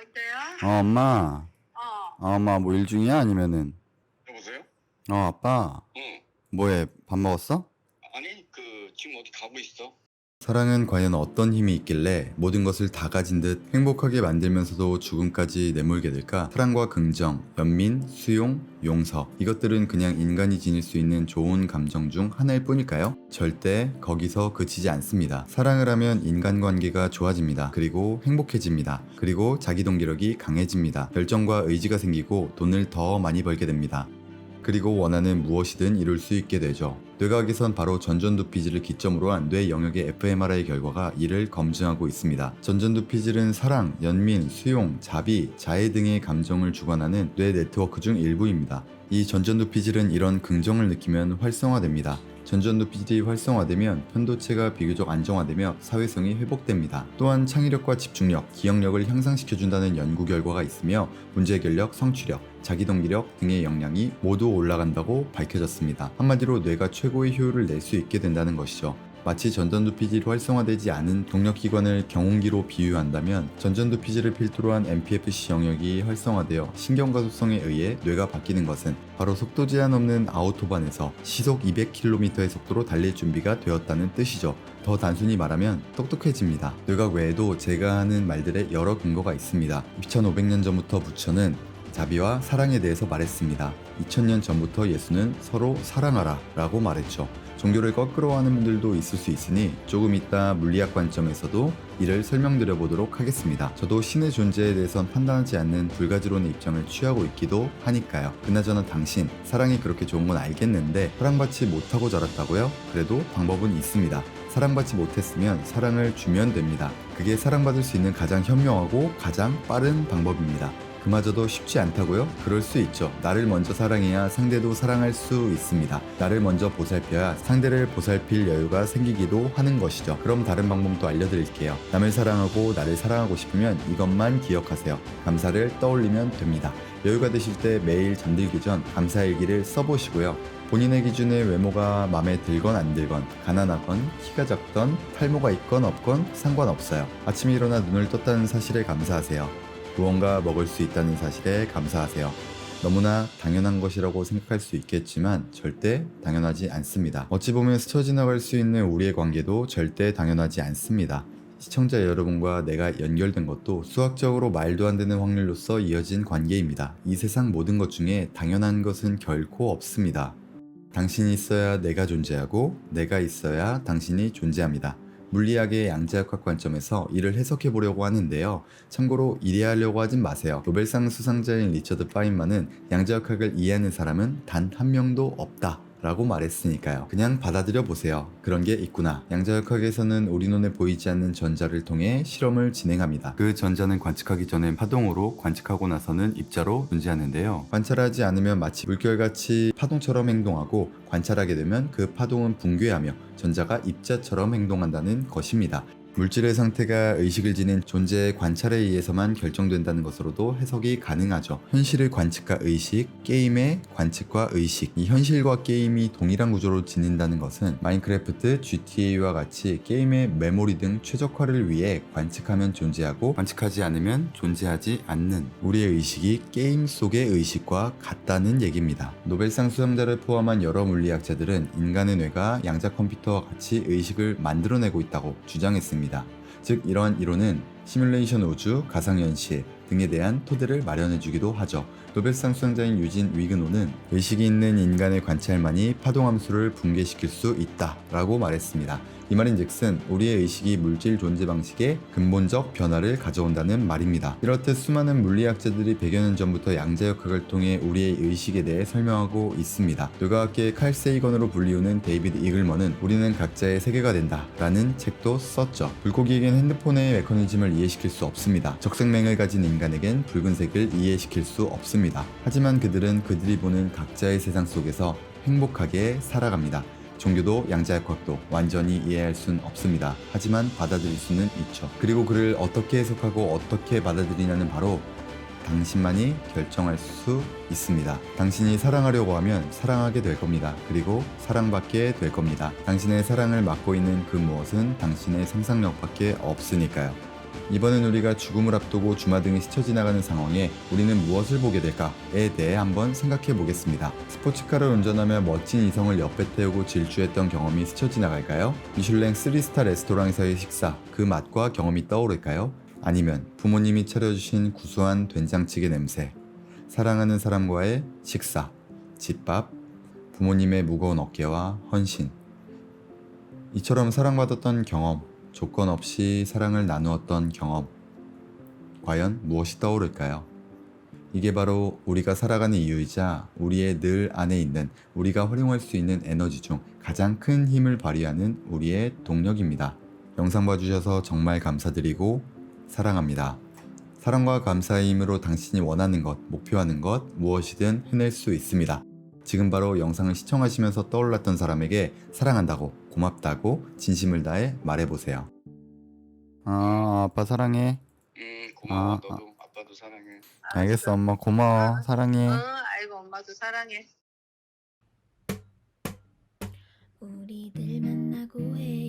여보세요? 어, 엄마. 어. 어, 엄마 뭐 일 중이야? 아니면은? 여보세요? 어, 아빠. 응. 뭐해? 밥 먹었어? 아니 그 지금 어디 가고 있어? 사랑은 과연 어떤 힘이 있길래 모든 것을 다 가진 듯 행복하게 만들면서도 죽음까지 내몰게 될까? 사랑과 긍정, 연민, 수용, 용서. 이것들은 그냥 인간이 지닐 수 있는 좋은 감정 중 하나일 뿐일까요? 절대 거기서 그치지 않습니다. 사랑을 하면 인간관계가 좋아집니다. 그리고 행복해집니다. 그리고 자기 동기력이 강해집니다. 결정과 의지가 생기고 돈을 더 많이 벌게 됩니다. 그리고 원하는 무엇이든 이룰 수 있게 되죠. 뇌과학에선 바로 전전두피질을 기점으로 한 뇌 영역의 fMRI 결과가 이를 검증하고 있습니다. 전전두피질은 사랑, 연민, 수용, 자비, 자애 등의 감정을 주관하는 뇌 네트워크 중 일부입니다. 이 전전두피질은 이런 긍정을 느끼면 활성화됩니다. 전전두피질이 활성화되면 편도체가 비교적 안정화되며 사회성이 회복됩니다. 또한 창의력과 집중력, 기억력을 향상시켜준다는 연구 결과가 있으며 문제해결력, 성취력, 자기동기력 등의 역량이 모두 올라간다고 밝혀졌습니다. 한마디로 뇌가 최고 의 효율을 낼 수 있게 된다는 것이죠. 마치 전전두피질이 활성화되지 않은 동력기관을 경운기로 비유한다면 전전두피질을 필두로 한 MPFC 영역이 활성화되어 신경가속성에 의해 뇌가 바뀌는 것은 바로 속도 제한 없는 아우토반에서 시속 200km의 속도로 달릴 준비가 되었다는 뜻이죠. 더 단순히 말하면 똑똑해집니다. 뇌각 외에도 제가 하는 말들의 여러 근거가 있습니다. 2500년 전부터 부처는 자비와 사랑에 대해서 말했습니다. 2000년 전부터 예수는 서로 사랑하라 라고 말했죠. 종교를 거꾸로 하는 분들도 있을 수 있으니 조금 이따 물리학 관점에서도 이를 설명드려 보도록 하겠습니다. 저도 신의 존재에 대해선 판단하지 않는 불가지론의 입장을 취하고 있기도 하니까요. 그나저나 당신 사랑이 그렇게 좋은 건 알겠는데 사랑받지 못하고 자랐다고요? 그래도 방법은 있습니다. 사랑받지 못했으면 사랑을 주면 됩니다. 그게 사랑받을 수 있는 가장 현명하고 가장 빠른 방법입니다. 그마저도 쉽지 않다고요? 그럴 수 있죠. 나를 먼저 사랑해야 상대도 사랑할 수 있습니다. 나를 먼저 보살펴야 상대를 보살필 여유가 생기기도 하는 것이죠. 그럼 다른 방법도 알려드릴게요. 남을 사랑하고 나를 사랑하고 싶으면 이것만 기억하세요. 감사를 떠올리면 됩니다. 여유가 되실 때 매일 잠들기 전 감사일기를 써보시고요. 본인의 기준에 외모가 마음에 들건 안 들건 가난하건 키가 작던 탈모가 있건 없건 상관없어요. 아침에 일어나 눈을 떴다는 사실에 감사하세요. 무언가 먹을 수 있다는 사실에 감사하세요. 너무나 당연한 것이라고 생각할 수 있겠지만 절대 당연하지 않습니다. 어찌 보면 스쳐 지나갈 수 있는 우리의 관계도 절대 당연하지 않습니다. 시청자 여러분과 내가 연결된 것도 수학적으로 말도 안 되는 확률로서 이어진 관계입니다. 이 세상 모든 것 중에 당연한 것은 결코 없습니다. 당신이 있어야 내가 존재하고 내가 있어야 당신이 존재합니다. 물리학의 양자역학 관점에서 이를 해석해 보려고 하는데요. 참고로 이해하려고 하진 마세요. 노벨상 수상자인 리처드 파인만은 양자역학을 이해하는 사람은 단 한 명도 없다. 라고 말했으니까요. 그냥 받아들여 보세요. 그런 게 있구나. 양자역학에서는 우리 눈에 보이지 않는 전자를 통해 실험을 진행합니다. 그 전자는 관측하기 전엔 파동으로 관측하고 나서는 입자로 존재하는데요. 관찰하지 않으면 마치 물결같이 파동처럼 행동하고 관찰하게 되면 그 파동은 붕괴하며 전자가 입자처럼 행동한다는 것입니다. 물질의 상태가 의식을 지닌 존재의 관찰에 의해서만 결정된다는 것으로도 해석이 가능하죠. 현실의 관측과 의식, 게임의 관측과 의식. 이 현실과 게임이 동일한 구조로 지닌다는 것은 마인크래프트, GTA와 같이 게임의 메모리 등 최적화를 위해 관측하면 존재하고 관측하지 않으면 존재하지 않는 우리의 의식이 게임 속의 의식과 같다는 얘기입니다. 노벨상 수상자를 포함한 여러 물리학자들은 인간의 뇌가 양자 컴퓨터와 같이 의식을 만들어내고 있다고 주장했습니다. 즉 이러한 이론은 시뮬레이션 우주, 가상현실 등에 대한 토대를 마련해주기도 하죠. 노벨상 수상자인 유진 위그노는 의식이 있는 인간의 관찰만이 파동함수를 붕괴시킬 수 있다라고 말했습니다. 이 말인 즉슨 우리의 의식이 물질 존재 방식에 근본적 변화를 가져온다는 말입니다. 이렇듯 수많은 물리학자들이 100여 년 전부터 양자역학을 통해 우리의 의식에 대해 설명하고 있습니다. 뇌과학계의 칼 세이건으로 불리우는 데이비드 이글먼은 우리는 각자의 세계가 된다 라는 책도 썼죠. 물고기에겐 핸드폰의 메커니즘을 이해시킬 수 없습니다. 적생맹을 가진 인간에겐 붉은색을 이해시킬 수 없습니다. 하지만 그들은 그들이 보는 각자의 세상 속에서 행복하게 살아갑니다. 종교도 양자역학도 완전히 이해할 순 없습니다. 하지만 받아들일 수는 있죠. 그리고 그를 어떻게 해석하고 어떻게 받아들이냐는 바로 당신만이 결정할 수 있습니다. 당신이 사랑하려고 하면 사랑하게 될 겁니다. 그리고 사랑받게 될 겁니다. 당신의 사랑을 막고 있는 그 무엇은 당신의 상상력밖에 없으니까요. 이번엔 우리가 죽음을 앞두고 주마등이 스쳐 지나가는 상황에 우리는 무엇을 보게 될까에 대해 한번 생각해 보겠습니다. 스포츠카를 운전하며 멋진 이성을 옆에 태우고 질주했던 경험이 스쳐 지나갈까요? 미슐랭 3스타 레스토랑에서의 식사, 그 맛과 경험이 떠오를까요? 아니면 부모님이 차려주신 구수한 된장찌개 냄새, 사랑하는 사람과의 식사, 집밥, 부모님의 무거운 어깨와 헌신. 이처럼 사랑받았던 경험, 조건 없이 사랑을 나누었던 경험. 과연 무엇이 떠오를까요? 이게 바로 우리가 살아가는 이유이자 우리의 늘 안에 있는 우리가 활용할 수 있는 에너지 중 가장 큰 힘을 발휘하는 우리의 동력입니다. 영상 봐주셔서 정말 감사드리고 사랑합니다. 사랑과 감사의 힘으로 당신이 원하는 것, 목표하는 것 무엇이든 해낼 수 있습니다. 지금 바로 영상을 시청하시면서 떠올랐던 사람에게 사랑한다고, 고맙다고 진심을 다해 말해보세요. 아, 아빠 사랑해. 음 고마워 아, 너도 아빠도 사랑해. 알겠어, 엄마 고마워. 사랑해. 응, 아이고 엄마도 사랑해. 우리들 만나고 헤어